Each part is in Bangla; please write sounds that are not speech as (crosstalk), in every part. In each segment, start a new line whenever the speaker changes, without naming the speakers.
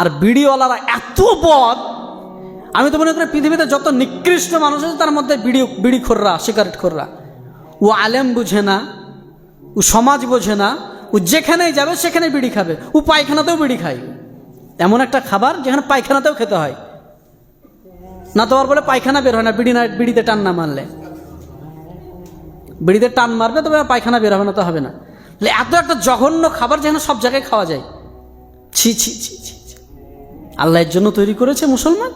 আর বিড়িওয়ালারা এত বদ, আমি তো মনে করি পৃথিবীতে যত নিকৃষ্ট মানুষ আছে, তার মধ্যে বিড়ি বিড়ি খোররা সিগারেট খোররা। ও আলেম বুঝে না, ও সমাজ বোঝে না, ও যেখানেই যাবে সেখানে বিড়ি খাবে। ও পায়খানাতেও বিড়ি খায়। এমন একটা খাবার যেখানে পায়খানাতেও খেতে হয়। না তো আর বলে পায়খানা বের হয় না, বিড়ি না, বিড়িতে টান না মারলে। বিড়িতে টান মারবে, তবে পায়খানা বের হবে না, তো হবে না। এত একটা জঘন্য খাবার যেখানে সব জায়গায় খাওয়া যায়। ছি ছি ছি ছি। ছি। আল্লাহ এর জন্য তৈরি করেছে মুসলমান?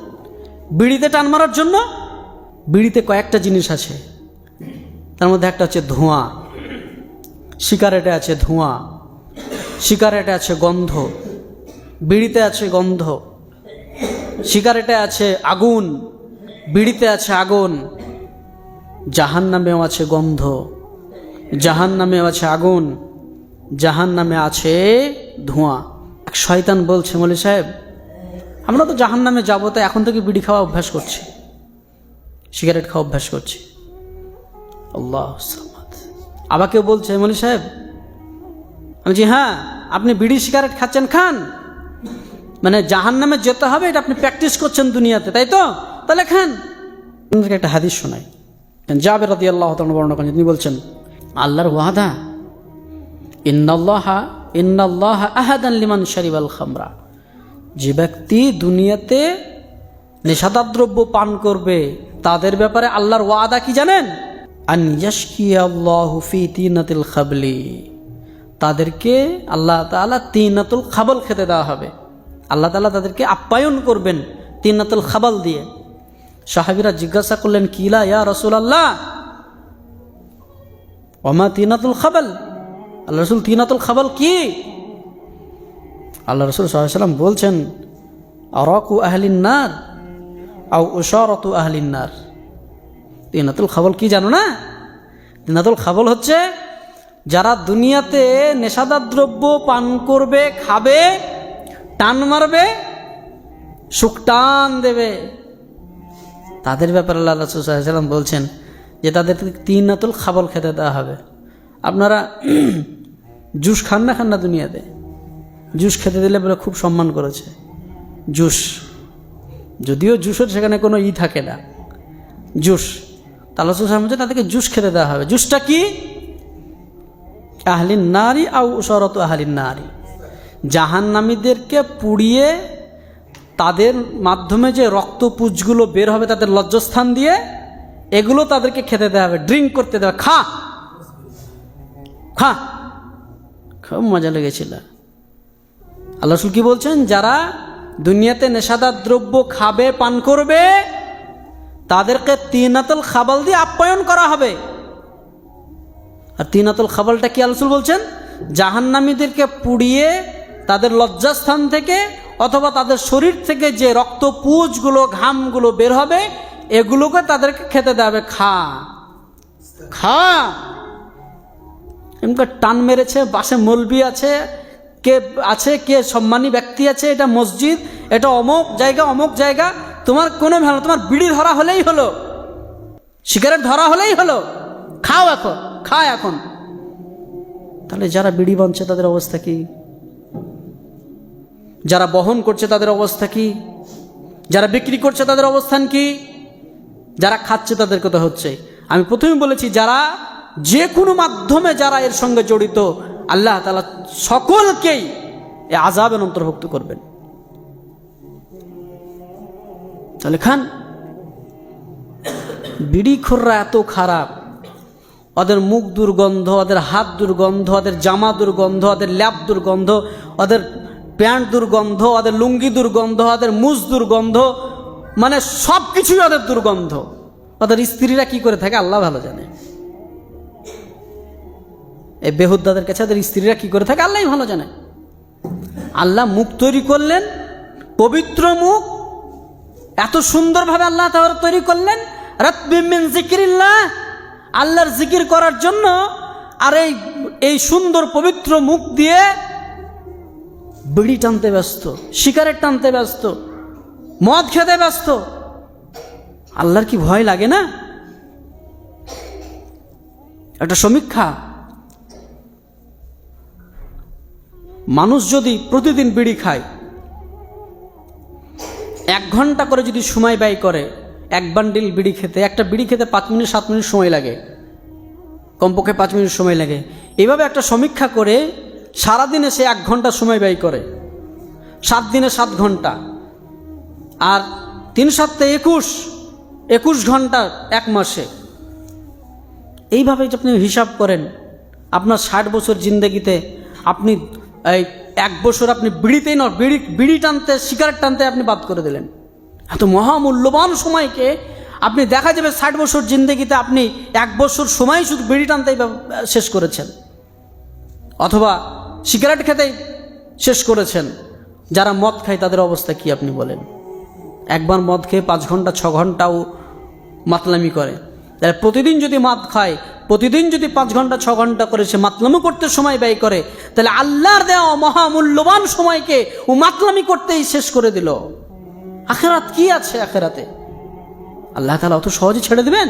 বিড়িতে টান মারার জন্য? বিড়িতে কয়েকটা জিনিস আছে। তার মধ্যে একটা হচ্ছে ধোঁয়া। সিগারেটে আছে ধোঁয়া। সিগারেটে আছে গন্ধ। বিড়িতে আছে গন্ধ। সিগারেটে আছে আগুন। বিড়িতে আছে আগুন। জাহান নামেও আছে গন্ধ। জাহান নামেও আছে আগুন। জাহান নামে আছে ধোঁয়া। এক শয়তান বলছে, মলি সাহেব আমরা তো জাহান নামে যাব, তাই এখন থেকে বিড়ি খাওয়া অভ্যাস করছি। সিগারেট খাওয়া অভ্যাস করছি। আল্লাহ আবার কেউ বলছে মলি সাহেব জি হ্যাঁ আপনি বিড়ি, সিগারেট খাচ্ছেন, খান। মানে জাহান নামে যেতে হবে, এটা আপনি প্র্যাকটিস করছেন দুনিয়াতে, তাই তো? তাহলে খান। একটা হাদিস শোনাই। যাবে রাদি আল্লাহ বর্ণনা করেন, তিনি বলছেন, আল্লাহর ওয়াদা, ইন্নাল্লাহা, ইন্নাল্লাহ আহাদান লিমান শারিবাল খামরা। যে ব্যক্তি দুনিয়াতে নেশাদার দ্রব্য পান করবে, তাদের ব্যাপারে আল্লাহর ওয়াদা কি জানেন? খাবলি। তাদেরকে আল্লাহ তাআলা তিনাতুল খাবল খেতে দেওয়া হবে। আল্লাহ তাআলা তাদেরকে আপ্যায়ন করবেন তিনাতুল খাবাল দিয়ে। সাহাবিরা জিজ্ঞাসা করলেন কিলা ইয়া রসুল আল্লাহ ওমা তিনাতুল খাবাল? আল্লাহ রসুল, তিনাতুল খাবাল কি? আল্লাহ রসুল সাল্লাম বলছেন অরকু আহলিন নার আউ উশরতু আহলিন নার? তিনাতুল খাবল কি জানো না? তিনাতুল খাবল হচ্ছে যারা দুনিয়াতে নেশাদার দ্রব্য পান করবে, খাবে, টান মারবে, সুখ টান দেবে। তাদের ব্যাপারে আল্লাহ রসুল রসুলাম বলছেন যে তাদের তিন নাতুল খাবল খেতে দেওয়া হবে। আপনারা (clears throat) জুস খান না খান না দুনিয়াতে? জুস খেতে দিলে বলে খুব সম্মান করেছে। জুস। যদিও জুসের সেখানে কোনো ই থাকে না। জুস। সুসাম বলছে, তাদেরকে জুস খেতে দেওয়া হবে। জুসটা কি? আহলিন নারী আউ শরত আহলিন নারী। জাহান্নামীদেরকে পুড়িয়ে তাদের মাধ্যমে যে রক্তপুজগুলো বের হবে, তাদের লজ্জস্থান দিয়ে, এগুলো তাদেরকে খেতে দেওয়া হবে। ড্রিঙ্ক করতে দেওয়া খা! খা! খুব মজা লেগেছিল। আল্লাহ রসুল কি বলছেন? যারা দুনিয়াতে নেশাদার দ্রব্য খাবে, পান করবে, তাদেরকে তিনাতল খাবাল দিয়ে আপ্যায়ন করা হবে। আর তিনাতুল খাবালটা কি আলসুল বলছেন? জাহান্নামীদেরকে পুড়িয়ে তাদের লজ্জাস্থান থেকে অথবা তাদের শরীর থেকে যে রক্তপুজগুলো ঘামগুলো বের হবে, এগুলোকে তাদেরকে খেতে দেবে খা। খা। এমনি টান মেরেছে, বাসে মলবি আছে কে আছে, কে সম্মানী ব্যক্তি আছে, এটা মসজিদ, এটা অমুক জায়গা অমুক জায়গা, তোমার কোনো ভালো তোমার বিড়ি ধরা হলেই হলো, সিগারেট ধরা হলেই হলো, খাও এখন খা এখন। তাহলে যারা বিড়ি বানছে, তাদের অবস্থা কি? যারা বহন করছে, তাদের অবস্থা কি? যারা বিক্রি করছে, তাদের অবস্থান কি? যারা খাচ্ছে, তাদের কথা হচ্ছে। আমি প্রথমে বলেছি, যারা যে কোনো মাধ্যমে যারা এর সঙ্গে জড়িত আল্লাহ তালা সকলকেই এ আজাবের অন্তর্ভুক্ত করবেন। তাহলে খান, বিড়ি খোররা এত খারাপ, ওদের মুখ দুর্গন্ধ, ওদের হাত দুর্গন্ধ, ওদের জামা দুর্গন্ধ, ওদের ল্যাব দুর্গন্ধ, ওদের প্যান্ট দুর্গন্ধ, ওদের লুঙ্গি দুর্গন্ধ, ওদের মুজ দুর্গন্ধ মানে সব কিছুই ওদের দুর্গন্ধ। ওদের স্ত্রীরা কি করে থাকে? আল্লাহ ভালো জানে। এই বেহুদ্দাদের কাছে তাদের স্ত্রীরা কি করে থাকে? আল্লাহ ভালো জানে। আল্লাহ মুখ তৈরি করলেন, পবিত্র মুখ, এত সুন্দরভাবে আল্লাহ তাহলে তৈরি করলেন রতবিমিন জিকিরিল্লাহ আল্লাহর জিকির করার জন্য, আর এই এই সুন্দর পবিত্র মুখ দিয়ে বিড়ি টানতে ব্যস্ত সিগারেট টানতে ব্যস্ত, মদ খেতে ব্যস্ত। আল্লাহর কি ভয় লাগে না? একটা সমীক্ষা। মানুষ যদি প্রতিদিন বিড়ি খায়, এক ঘণ্টা করে যদি সময় ব্যয় করে, এক বান্ডিল বিড়ি খেতে, একটা বিড়ি খেতে পাঁচ মিনিট, সাত মিনিট সময় লাগে, কমপক্ষে পাঁচ মিনিট সময় লাগে। এইভাবে একটা সমীক্ষা করে সারাদিনে সে এক ঘণ্টা সময় ব্যয় করে। সাত দিনে সাত ঘণ্টা। আর তিন সাতটা একুশ একুশ ঘণ্টা এক মাসে। এইভাবে আপনি হিসাব করেন, আপনার ষাট বছর জিন্দগিতে আপনি এই, এক বছর আপনি বিড়িতেই নয় বিড়ি বিড়ি টানতে, সিগারেট টানতে আপনি বাদ করে দিলেন। এত মহামূল্যবান সময়কে আপনি দেখা যাবে ষাট বছর জিন্দগিতে আপনি এক বছর সময় শুধু বিড়ি টানতেই শেষ করেছেন। অথবা সিগারেট খেতেই শেষ করেছেন। যারা মদ খায়, তাদের অবস্থা কি আপনি বলেন? একবার মদ খেয়ে পাঁচ ঘণ্টা, ছ ঘন্টাও মাতলামি করে। তাহলে প্রতিদিন যদি মদ খায়, প্রতিদিন যদি পাঁচ ঘণ্টা, ছ ঘণ্টা করে সে মাতলামি করতে সময় ব্যয় করে তাহলে আল্লাহর দেওয়া মহামূল্যবান সময়কে ও মাতলামি করতেই শেষ করে দিল। আখেরাত কি আছে আখেরাতে? আল্লাহ তালা অত সহজে ছেড়ে দিবেন?